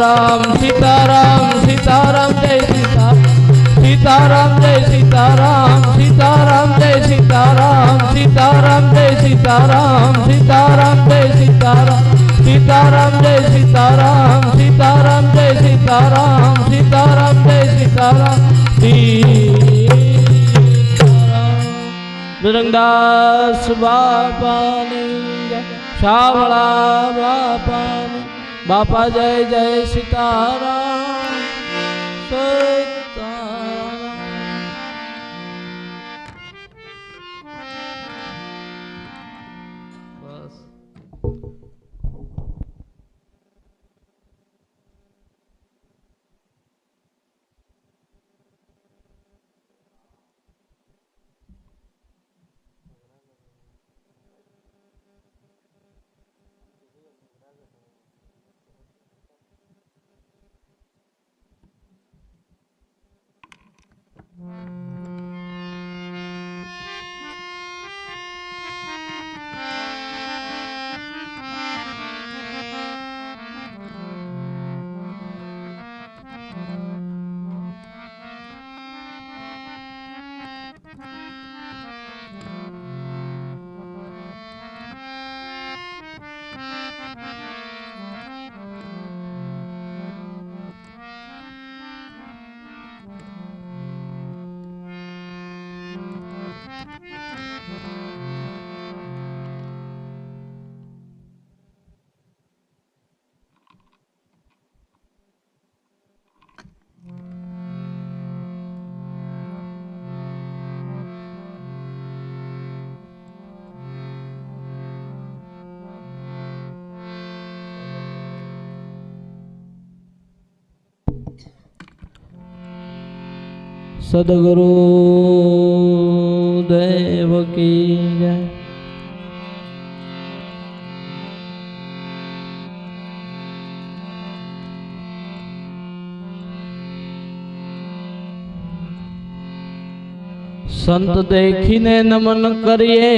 सीताराम सीताराम सीताराम जय सीता सीताराम जय सीताराम सीताराम जय सीताराम सीताराम जय सीताराम सीताराम जय सीताराम सीताराम जय सीताराम सीताराम जय सीताराम सीताराम जय सीताराम दुरंगदास बाबा ने श्यावला बाबा बापा जय जय सितारा। सदगुरु देव की जय। संत देखीने नमन करिए।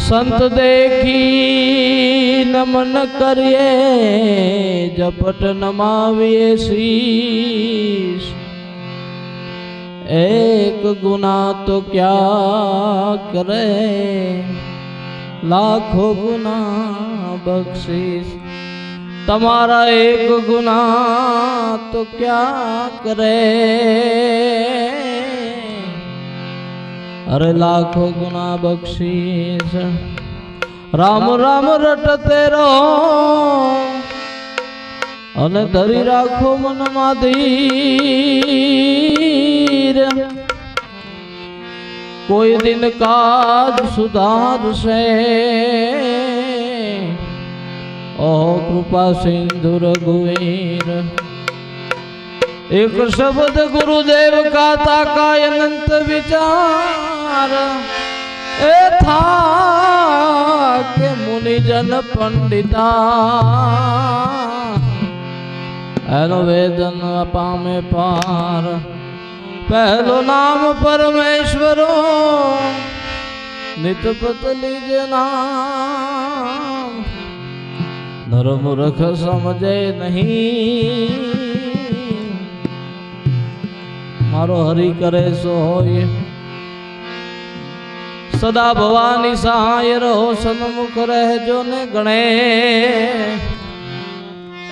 संत देखी નમન કરીએ જપટ નમાવીએ શીશ એક ગુના તો ક્યા કરે? લાખો ગુના બક્ષીશ. તમારા એક ગુના તો ક્યા કરે? અરે લાખો ગુના બક્ષીશ. રામ રામ રટતે રહો અને ધરી રાખો મનમાં ધીર કોઈ દિન કાજ સુધારશે ઓ કૃપા સિંધુ રઘુવીર એક શબ્દ ગુરુદેવ કાતા કાય અનંત વિચાર એ થા मुनिजन पंडिता। अनुवेदन पामे पार। पहलो नाम परमेश्वरो। नित पतली नाम। नर मूर्ख समझे नहीं। मारो हरि करे सो होए। સદા ભવાની સહાય રહો, સન્મુખ રહેજો ને ગણે.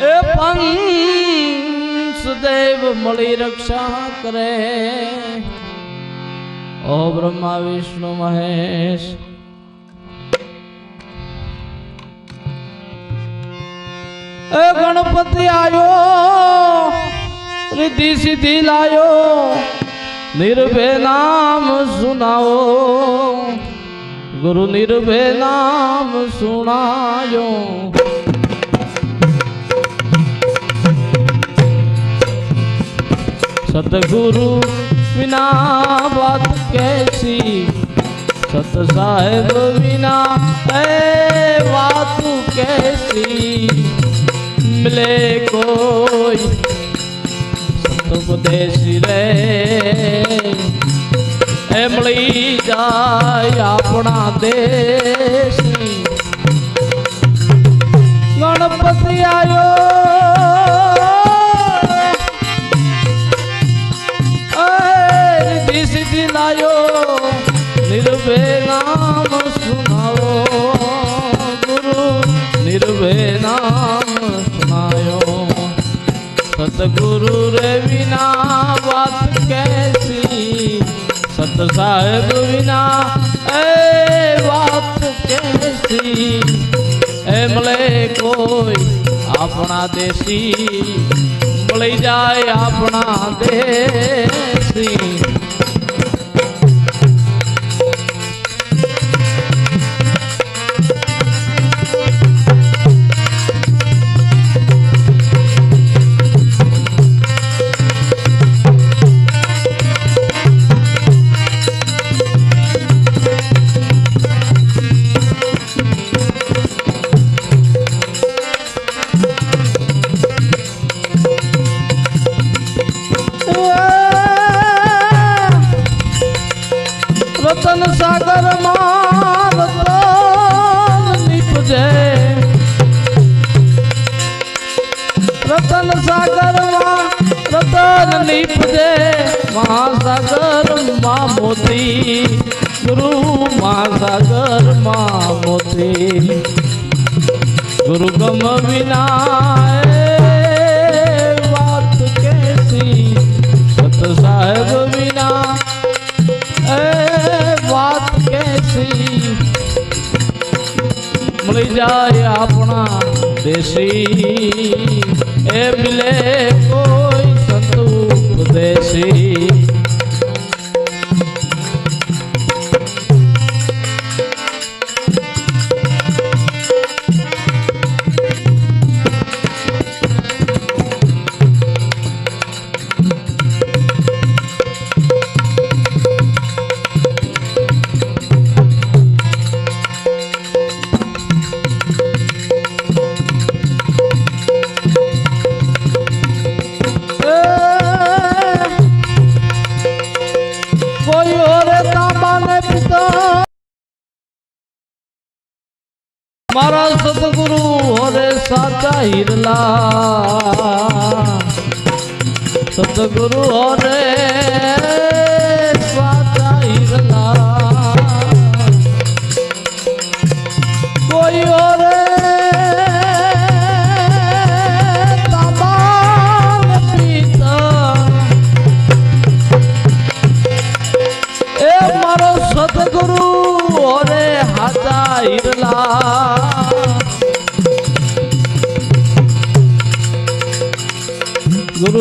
એ પંચદેવ મળી રક્ષા કરે. ઓ બ્રહ્મા વિષ્ણુ મહેશ. એ ગણપતિ આવ્યો રિદ્ધિ સિદ્ધિ લાયો. निर्भय नाम सुनाओ। गुरु निर्भय नाम सुनायो। सतगुरु बिना बात कैसी सत साहेब बिना है बात कैसी। मिले कोई ઉપદેશ રે એમળી જાય આપણા દેશ ગણપતિ આવ્યો સતગુરુ રે વિના વાત કેસી સત સાહેબ વિના એ વાત કેસી એ મળે કોઈ આપણા દેશી મળી જાય આપણા દેશી રતન સાગર માં રતન નીપજે રતન સાગર માં રતન નીપજે મહાસાગર માં મોતી ગુરુ મહાસાગર માં મોતી ગુરુ ગમ વિના એ વાત કેસી સત સાહેબ વિના એ વાત કેસી મળી જાય આપણા દેશી. એ મિલે કોઈ હિરલા સદગુરુ ઓરે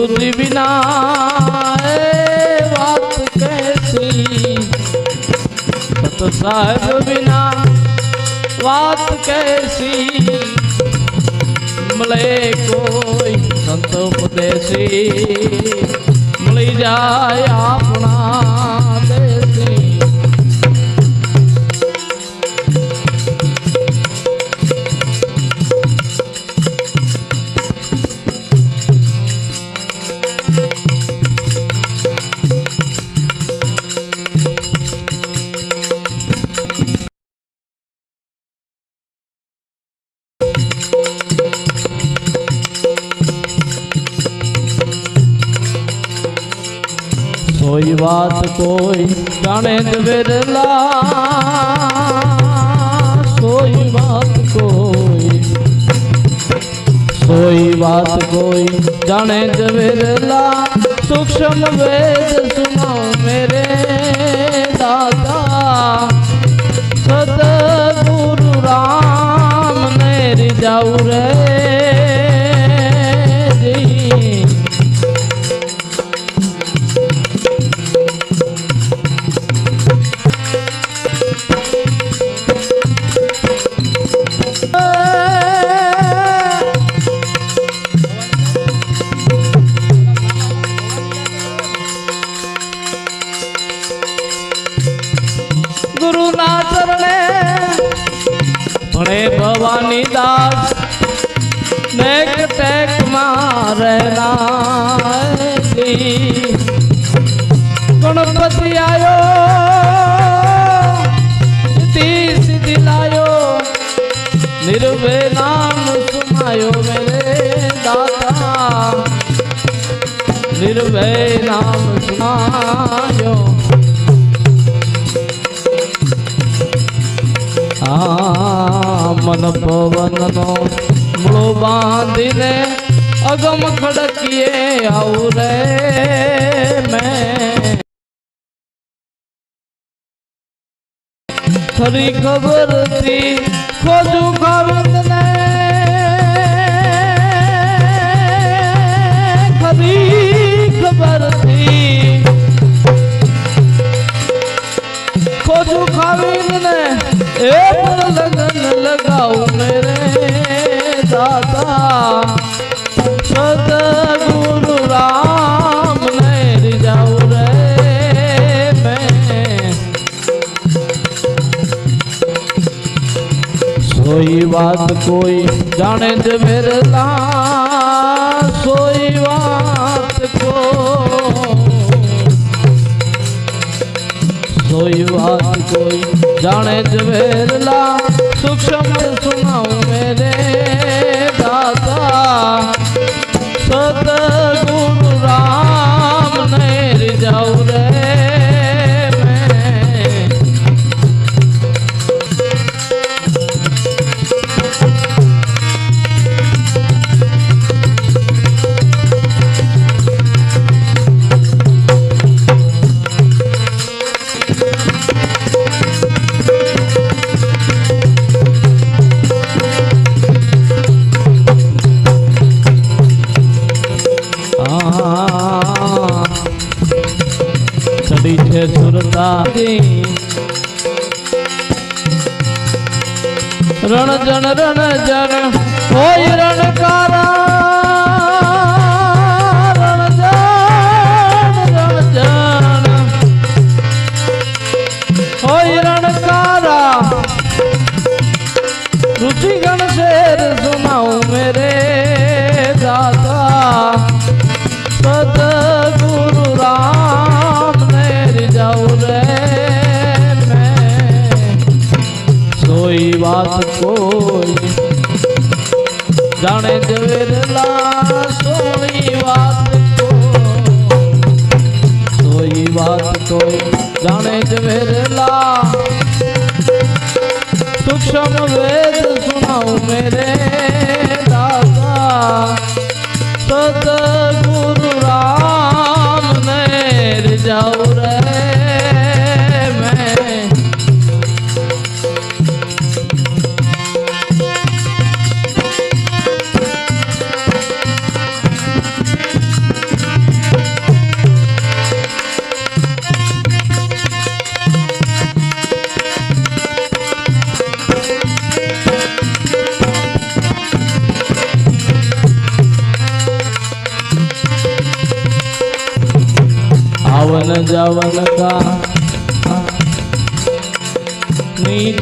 ગુરુજી વિના વાત કહેતી. સત સાહેબ વિના વાત કેસી મળે કોઈ સંત ઉપદેશી મળી જાય આપણા વાત કોઈ જાણે જ વેરલા. કોઈ વાત કોઈ કોઈ વાત કોઈ જાણે જ વેરલા. સૂક્ષ્મ વેદ સુનો મેરે દાદા. સદગુરુ રામ ને જાઉ રે. ભણે ભવાની દાસ ટેક ટેકમાં રહેનારી ગણપતિ આવ્યો સીધી સીધી લાયો નિર્ભે નામ સુમાયો મેરે દાતા. નિર્ભય નામ સુમાયો मन पवन नो। मुड़ो बांधिने अगम खड़किए आउरे मैं। थरी खबर थी खोजू गोविंद ने। खरी खबर थी खोजू गोविंद ने। ए ਲਗਾਉ ਮੇਰੇ ਦਾਤਾ। ਸਤ ਗੁਰੂ ਰਾਮ ਨੇ ਰਿਜਾਉ ਰੇ ਮੈਂ। ਸੋਈ ਬਾਤ ਕੋਈ ਜਾਣੇ ਤੇ ਮੇਰੇ ਲਾ ਸੋਈ ਬਾਤ ਕੋ ਸੋਈ ਬਾਤ ਕੋਈ ਜਾਣੇ ਜਵੇਰਲਾ વેરલા સૂક્ષ્મ સુનાઉં મેરે દાદા. સદગુરુ રણ જણ રણ જણ હોય રણકારા કોઈ જાણે જવેરલા સોઈ વાત કોઈ વાત કોઈ જાણે જવેરલા. સૂક્ષ્મ વેદ સુનાઉં મેરે.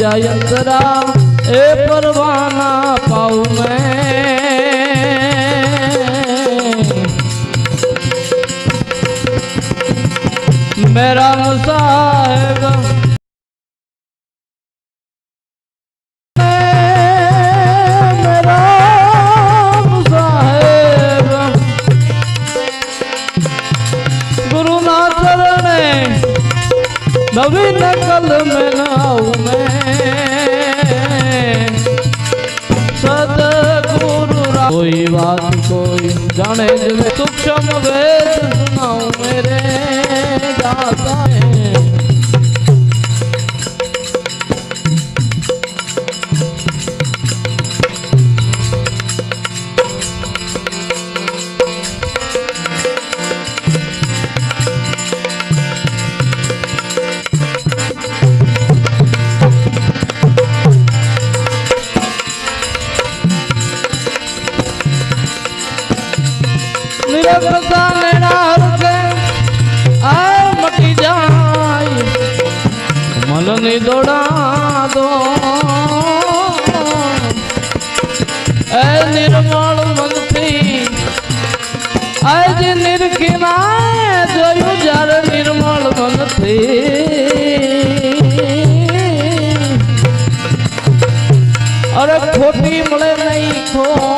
ની જયંતરા એ પરવાના પાઉ મેરા સાહેબ જાણે જ સૂક્ષ્મ વેદ સુનાઉં મનની દોડા દો એ નિર્મળ મનથી આજ નિરખીના જોયું જ્યારે નિર્મળ મનથી અરે ખોટી મળે નહીં ખો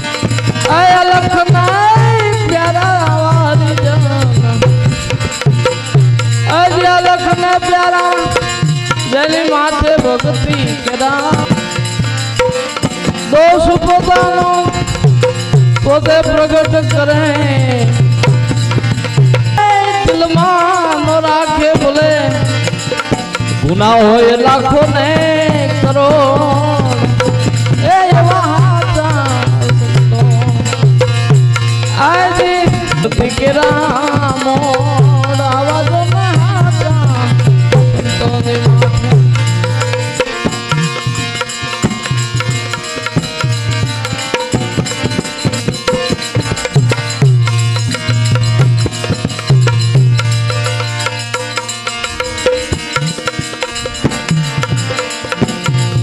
ભક્તિ કરા દોષ પોતાનો પોતે પ્રગટ કરે. દિલમાં રાખે ભલે. ગુના હોય લાખો ને કરો.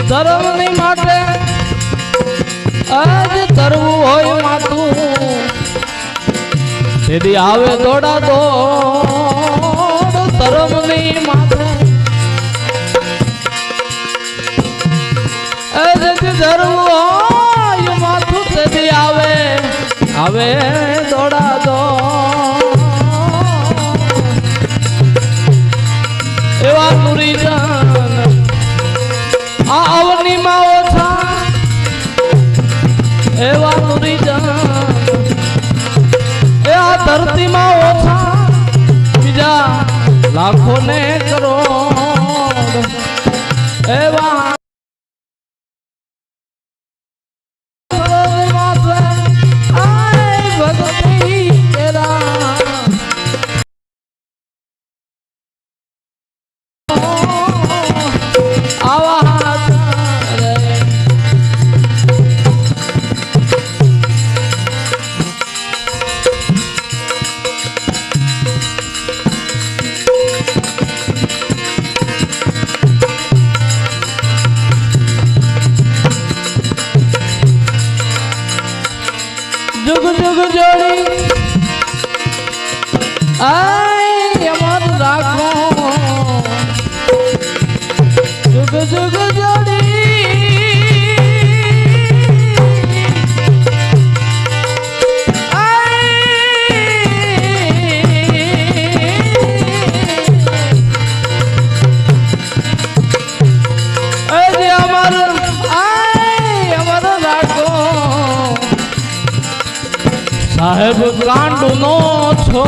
ધર્મની માટે આજ ધરવું હોય માથું તેથી આવે દોડા દોડ ધર્મની માથે હોય માથું તેથી આવે. આવે દોડા દોડ. ધરતીમાં ઓછા બીજા લાખો ને કરોડ. એવા સાહેબ કાંડુ નો છો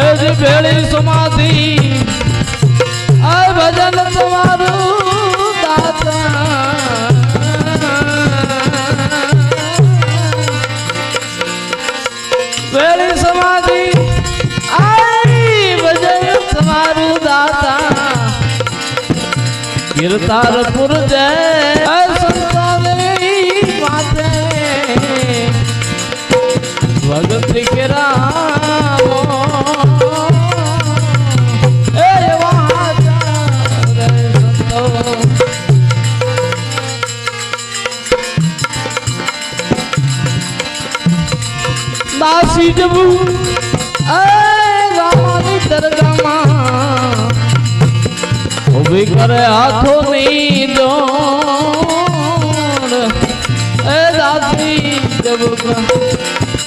એજ ભેળી સમાધિ, આ ભજન તમારું દાતા. ભેળી સમાધિ આઈ ભજન તમારું દાતા. કીર્તારપુર જય. દાસી એ રામાની દરગામાં ઊભી કરે હાથોની જોડ એ દાસી જબ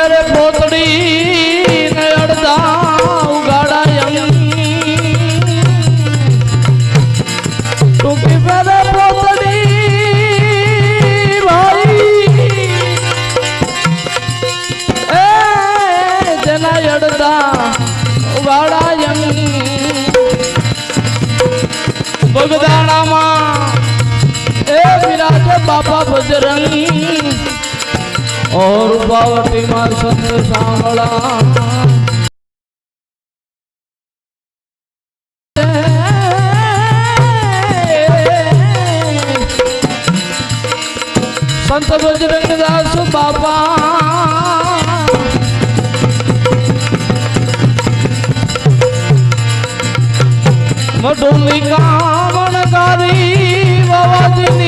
ત્યારે પોતડી ને અડધા ઉગાડા ટૂંકી ફેરે પોતડી ભાઈ. એ જેના અડધા ઉગાડા બગદાણામાં એ વિરાજે બાપા બજરંગ મોર માર સંત સાંભળા સંત બજરંગદાસ બાપા મઢુલી કામણકારી બાવાજીની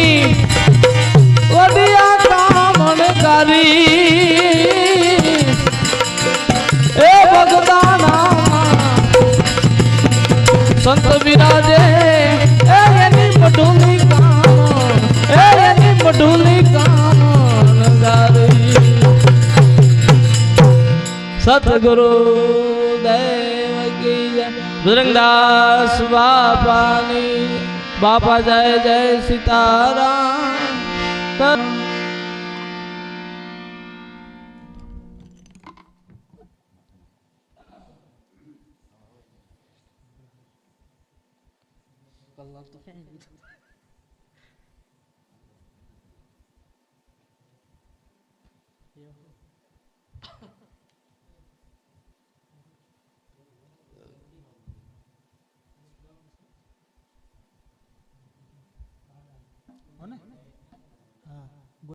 ए भगदाना संत विराजे ए कान ए कान गारी सतगुरु देव की जय। बजरंगदास बापानी, बापा जय जय सीताराम।